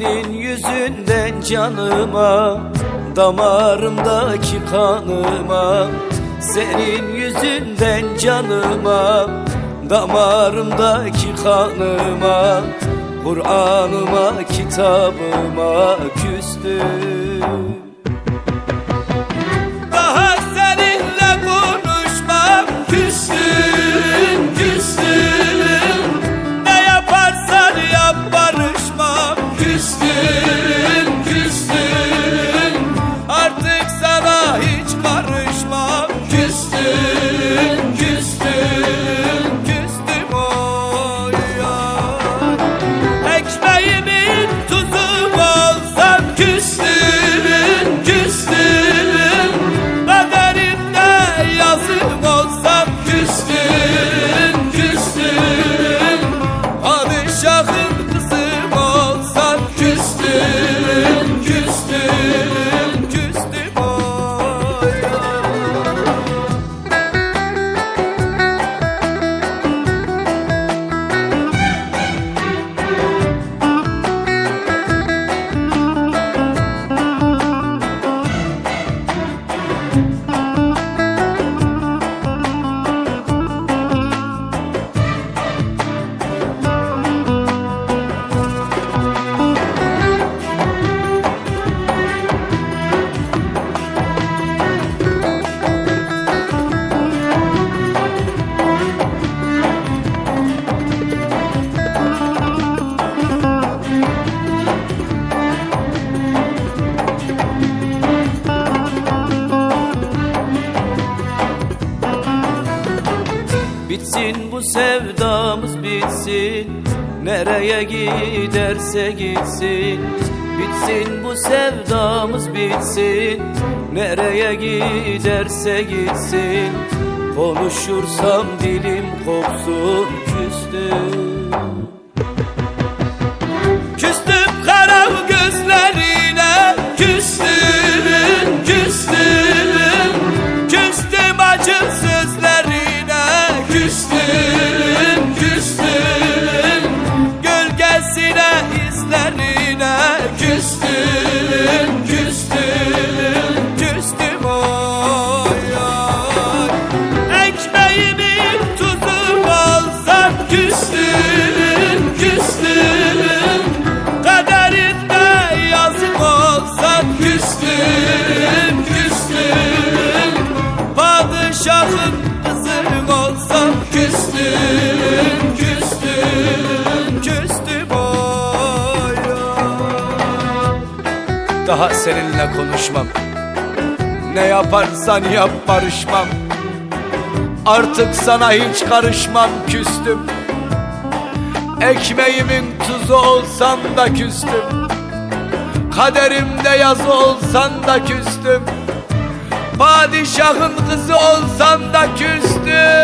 Senin yüzünden canıma Damarımdaki kanıma. Senin yüzünden canıma Damarımdaki kanıma. Kur'an'ıma kitabıma küstüm Bitsin bu sevdamız bitsin Nereye giderse gitsin Bitsin bu sevdamız bitsin Nereye giderse gitsin Konuşursam dilim kopsun küstüm Daha seninle konuşmam. Ne yaparsan yap barışmam. Artık sana hiç karışmam küstüm. Ekmeğimin tuzu olsan da küstüm. Kaderimde yazı olsan da küstüm. Padişahın kızı olsan da küstüm